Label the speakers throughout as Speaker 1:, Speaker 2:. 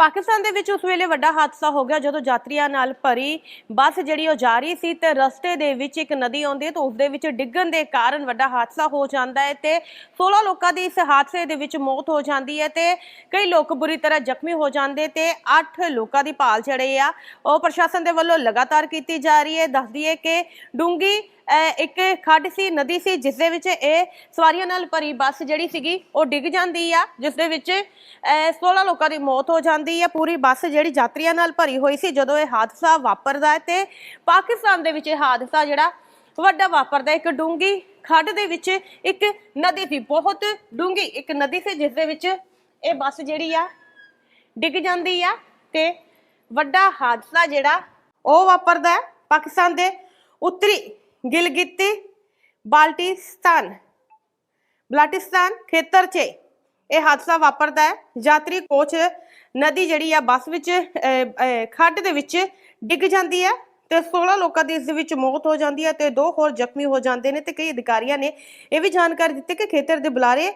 Speaker 1: ਪਾਕਿਸਤਾਨ ਦੇ ਵਿੱਚ ਉਸ ਵੇਲੇ ਵੱਡਾ ਹਾਦਸਾ ਹੋ ਗਿਆ ਜਦੋਂ ਯਾਤਰੀਆਂ ਨਾਲ ਭਰੀ ਬੱਸ ਜਿਹੜੀ ਉਹ ਜਾ ਰਹੀ ਸੀ ਤੇ ਰਸਤੇ ਦੇ ਵਿੱਚ ਇੱਕ ਨਦੀ ਆਉਂਦੀ ਹੈ ਤਾਂ ਉਸ ਦੇ ਵਿੱਚ ਡਿੱਗਣ ਦੇ ਕਾਰਨ ਵੱਡਾ ਹਾਦਸਾ ਹੋ ਜਾਂਦਾ ਹੈ ਤੇ 16 ਲੋਕਾਂ ਦੀ ਇਸ ਹਾਦਸੇ ਦੇ ਵਿੱਚ ਮੌਤ ਹੋ ਜਾਂਦੀ ਹੈ ਤੇ ਕਈ ਲੋਕ ਬੁਰੀ ਤਰ੍ਹਾਂ ਜ਼ਖਮੀ ਹੋ ਜਾਂਦੇ ਤੇ 8 ਲੋਕਾਂ ਦੀ ਭਾਲ ਜਿਹੜੇ ਆ। ਉਹ ਪ੍ਰਸ਼ਾਸਨ ਦੇ ਵੱਲੋਂ ਲਗਾਤਾਰ ਕੀਤੀ ਜਾ ਰਹੀ ਹੈ। ਦੱਸਦੀ ਹੈ ਕਿ ਡੂੰਗੀ ਇੱਕ ਖੱਡ ਸੀ, ਨਦੀ ਸੀ, ਜਿਸ ਦੇ ਵਿੱਚ ਇਹ ਸਵਾਰੀਆਂ ਨਾਲ ਭਰੀ ਬੱਸ ਜਿਹੜੀ ਸੀਗੀ, ਉਹ ਡਿੱਗ ਜਾਂਦੀ ਆ, ਜਿਸ ਦੇ ਵਿੱਚ, ਅਹ 16 ਲੋਕਾਂ ਦੀ ਮੌਤ ਹੋ ਜਾਂਦੀ ਹੈ ਪੂਰੀ ਬੱਸ ਜਿਹੜੀ ਯਾਤਰੀਆਂ ਨਾਲ ਭਰੀ ਹੋਈ ਸੀ, ਜਦੋਂ ਇਹ ਹਾਦਸਾ ਵਾਪਰਦਾ ਹੈ ਤੇ ਪਾਕਿਸਤਾਨ ਦੇ ਵਿੱਚ ਇਹ ਹਾਦਸਾ ਜਿਹੜਾ ਵੱਡਾ ਵਾਪਰਦਾ ਇੱਕ ਡੂੰਗੀ ਖੱਡ ਦੇ ਵਿੱਚ ਇੱਕ ਨਦੀ ਸੀ, ਬਹੁਤ ਡੂੰਗੀ ਇੱਕ ਨਦੀ ਸੀ, ਜਿਸ ਦੇ ਵਿੱਚ ਇਹ ਬੱਸ ਜਿਹੜੀ ਆ, ਡਿੱਗ ਜਾਂਦੀ ਆ ਤੇ ਵੱਡਾ ਹਾਦਸਾ ਜਿਹੜਾ ਉਹ ਵਾਪਰਦਾ ਹੈ। ਪਾਕਿਸਤਾਨ ਦੇ ਉੱਤਰੀ ਗਿਲਗਿਤ, ਬਾਲਟਿਸਤਾਨ। ਬਲਾਟਿਸਤਾਨ ਖੇਤਰ 'ਚ ਇਹ ਹਾਦਸਾ ਵਾਪਰਦਾ ਹੈ। ਯਾਤਰੀ ਕੋਚ ਨਦੀ ਜਿਹੜੀ ਆ, ਬੱਸ ਵਿੱਚ ਖੱਡ ਦੇ ਵਿੱਚ ਡਿੱਗ ਜਾਂਦੀ ਹੈ ਤੇ 16 ਲੋਕਾਂ ਦੀ ਇਸ ਦੇ ਵਿੱਚ ਮੌਤ ਹੋ ਜਾਂਦੀ ਹੈ ਤੇ ਦੋ ਹੋਰ ਜ਼ਖਮੀ ਹੋ ਜਾਂਦੇ ਨੇ ਤੇ ਕਈ ਅਧਿਕਾਰੀਆਂ ਨੇ ਇਹ ਵੀ ਜਾਣਕਾਰੀ ਦਿੱਤੀ ਕਿ ਖੇਤਰ ਦੇ ਬੁਲਾਰੇ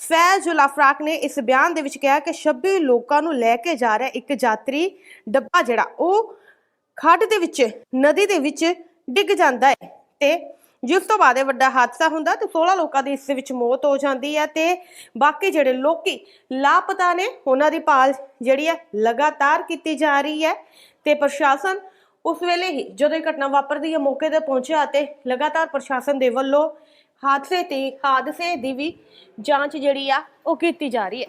Speaker 1: ਫੈਜ਼ੁਲ ਅਫਰਾਕ ਨੇ ਇਸ ਬਿਆਨ ਦੇ ਵਿੱਚ ਕਿਹਾ ਕਿ 26 ਲੋਕਾਂ ਨੂੰ ਲੈ ਕੇ ਜਾ ਰਿਹਾ ਇੱਕ ਯਾਤਰੀ ਡੱਬਾ ਜਿਹੜਾ, ਉਹ ਖੱਡ ਦੇ ਵਿੱਚ, ਨਦੀ ਦੇ ਵਿੱਚ ਡਿੱਗ ਜਾਂਦਾ ਹੈ। ਤੇ ਜਿਸ ਤੋਂ ਬਾਅਦ ਇਹ ਵੱਡਾ ਹਾਦਸਾ ਹੁੰਦਾ ਤੇ 16 ਲੋਕਾਂ ਦੀ ਇਸ ਵਿੱਚ ਮੌਤ ਹੋ ਜਾਂਦੀ ਹੈ ਤੇ ਬਾਕੀ ਜਿਹੜੇ ਲੋਕੀ ਲਾਪਤਾ ਨੇ, ਉਹਨਾਂ ਦੀ ਭਾਲ ਜਿਹੜੀ ਹੈ ਲਗਾਤਾਰ ਕੀਤੀ ਜਾ ਰਹੀ ਹੈ ਤੇ ਪ੍ਰਸ਼ਾਸਨ ਉਸ ਵੇਲੇ ਹੀ ਜਦੋਂ ਇਹ ਘਟਨਾ ਵਾਪਰਦੀ ਹੈ ਮੌਕੇ ਤੇ ਪਹੁੰਚਿਆ ਤੇ ਲਗਾਤਾਰ ਪ੍ਰਸ਼ਾਸਨ ਦੇ ਵੱਲੋਂ ਹਾਦਸੇ ਤੇ ਹਾਦਸੇ ਦੀ ਵੀ ਜਾਂਚ ਜਿਹੜੀ ਆ ਉਹ ਕੀਤੀ ਜਾ ਰਹੀ ਹੈ।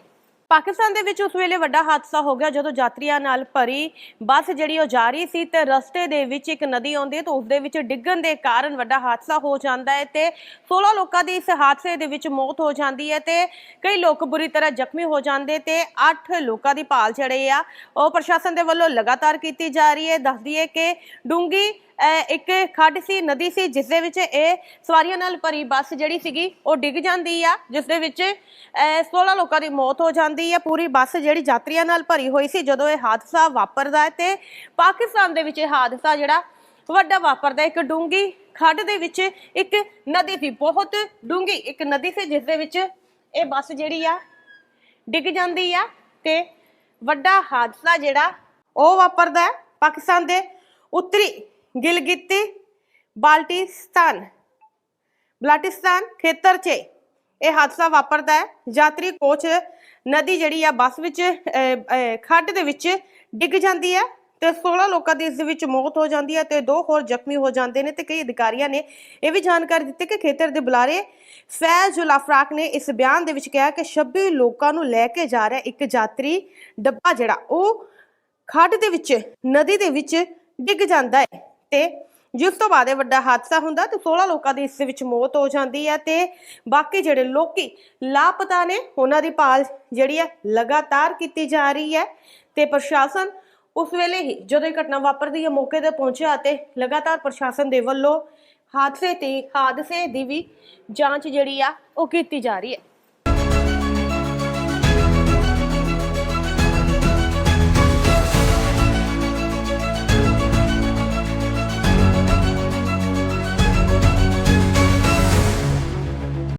Speaker 1: ਪਾਕਿਸਤਾਨ ਦੇ ਵਿੱਚ ਉਸ ਵੇਲੇ ਵੱਡਾ ਹਾਦਸਾ ਹੋ ਗਿਆ ਜਦੋਂ ਯਾਤਰੀਆਂ ਨਾਲ ਭਰੀ ਬੱਸ ਜਿਹੜੀ ਉਹ ਜਾ ਰਹੀ ਸੀ ਤੇ ਰਸਤੇ ਦੇ ਵਿੱਚ ਇੱਕ ਨਦੀ ਆਉਂਦੀ ਹੈ ਤਾਂ ਉਸ ਦੇ ਵਿੱਚ ਡਿੱਗਣ ਦੇ ਕਾਰਨ ਵੱਡਾ ਹਾਦਸਾ ਹੋ ਜਾਂਦਾ ਹੈ ਤੇ 16 ਲੋਕਾਂ ਦੀ ਇਸ ਹਾਦਸੇ ਦੇ ਵਿੱਚ ਮੌਤ ਹੋ ਜਾਂਦੀ ਹੈ ਤੇ ਕਈ ਲੋਕ ਬੁਰੀ ਤਰ੍ਹਾਂ ਜ਼ਖਮੀ ਹੋ ਜਾਂਦੇ ਤੇ 8 ਲੋਕਾਂ ਦੀ ਭਾਲ ਜਿਹੜੇ ਆ। ਉਹ ਪ੍ਰਸ਼ਾਸਨ ਦੇ ਵੱਲੋਂ ਲਗਾਤਾਰ ਕੀਤੀ ਜਾ ਰਹੀ ਹੈ। ਦੱਸਦੀ ਹੈ ਕਿ ਡੂੰਗੀ ਇੱਕ ਖੱਡ ਸੀ, ਨਦੀ ਸੀ, ਜਿਸ ਦੇ ਵਿੱਚ ਇਹ ਸਵਾਰੀਆਂ ਨਾਲ ਭਰੀ ਬੱਸ ਜਿਹੜੀ ਸੀਗੀ, ਉਹ ਡਿੱਗ ਜਾਂਦੀ ਆ, ਜਿਸ ਦੇ ਵਿੱਚ ਅਹ 16 ਲੋਕਾਂ ਦੀ ਮੌਤ ਹੋ ਜਾਂਦੀ ਹੈ ਪੂਰੀ ਬੱਸ ਜਿਹੜੀ ਯਾਤਰੀਆਂ ਨਾਲ ਭਰੀ ਹੋਈ ਸੀ ਜਦੋਂ ਇਹ ਹਾਦਸਾ ਵਾਪਰਦਾ ਹੈ ਤੇ ਪਾਕਿਸਤਾਨ ਦੇ ਵਿੱਚ ਇਹ ਹਾਦਸਾ ਜਿਹੜਾ ਵੱਡਾ ਵਾਪਰਦਾ ਇੱਕ ਡੂੰਗੀ ਖੱਡ ਦੇ ਵਿੱਚ ਇੱਕ ਨਦੀ ਸੀ, ਬਹੁਤ ਡੂੰਗੀ ਇੱਕ ਨਦੀ ਸੀ ਜਿਸ ਦੇ ਵਿੱਚ ਇਹ ਬੱਸ ਜਿਹੜੀ ਆ ਡਿੱਗ ਜਾਂਦੀ ਆ ਤੇ ਵੱਡਾ ਹਾਦਸਾ ਜਿਹੜਾ ਉਹ ਵਾਪਰਦਾ ਹੈ, ਪਾਕਿਸਤਾਨ ਦੇ ਉੱਤਰੀ ਗਿਲਗਿਤ ਬਾਲਟਿਸਤਾਨ, ਬਲਾਟਿਸਤਾਨ ਖੇਤਰ 'ਚ ਇਹ ਹਾਦਸਾ ਵਾਪਰਦਾ ਹੈ, ਯਾਤਰੀ ਕੋਚ ਨਦੀ ਜਿਹੜੀ ਆ ਬੱਸ ਵਿੱਚ ਖੱਡ ਦੇ ਵਿੱਚ ਡਿੱਗ ਜਾਂਦੀ ਹੈ ਤੇ 16 ਲੋਕਾਂ ਦੀ ਇਸ ਦੇ ਵਿੱਚ ਮੌਤ ਹੋ ਜਾਂਦੀ ਹੈ ਤੇ ਦੋ ਹੋਰ ਜ਼ਖਮੀ ਹੋ ਜਾਂਦੇ ਨੇ ਤੇ ਕਈ ਅਧਿਕਾਰੀਆਂ ਨੇ ਇਹ ਵੀ ਜਾਣਕਾਰੀ ਦਿੱਤੀ ਕਿ ਖੇਤਰ ਦੇ ਬੁਲਾਰੇ ਫੈਜ਼ੁਲ ਅਫਰਾਕ ਨੇ ਇਸ ਬਿਆਨ ਦੇ ਵਿੱਚ ਕਿਹਾ ਕਿ 26 ਲੋਕਾਂ ਨੂੰ ਲੈ ਕੇ ਜਾ ਰਿਹਾ ਇੱਕ ਯਾਤਰੀ ਡੱਬਾ ਜਿਹੜਾ ਉਹ ਖੱਡ ਦੇ ਵਿੱਚ, ਨਦੀ ਦੇ ਵਿੱਚ ਡਿੱਗ ਜਾਂਦਾ ਹੈ ਤੇ ਜਿਸ ਤੋਂ ਬਾਅਦ ਇਹ ਵੱਡਾ ਹਾਦਸਾ ਹੁੰਦਾ ਤੇ 16 ਲੋਕਾਂ ਦੀ ਇਸ ਵਿੱਚ ਮੌਤ ਹੋ ਜਾਂਦੀ ਹੈ ਤੇ ਬਾਕੀ ਜਿਹੜੇ ਲੋਕੀ ਲਾਪਤਾ ਨੇ, ਉਹਨਾਂ ਦੀ ਭਾਲ ਜਿਹੜੀ ਹੈ ਲਗਾਤਾਰ ਕੀਤੀ ਜਾ ਰਹੀ ਹੈ ਤੇ ਪ੍ਰਸ਼ਾਸਨ ਉਸ ਵੇਲੇ ਹੀ ਜਦੋਂ ਇਹ ਘਟਨਾ ਵਾਪਰਦੀ ਹੈ ਮੌਕੇ ਤੇ ਪਹੁੰਚਿਆ ਤੇ ਲਗਾਤਾਰ ਪ੍ਰਸ਼ਾਸਨ ਦੇ ਵੱਲੋਂ ਹਾਦਸੇ ਤੇ ਹਾਦਸੇ ਦੀ ਵੀ ਜਾਂਚ ਜਿਹੜੀ ਆ ਉਹ ਕੀਤੀ ਜਾ ਰਹੀ ਹੈ।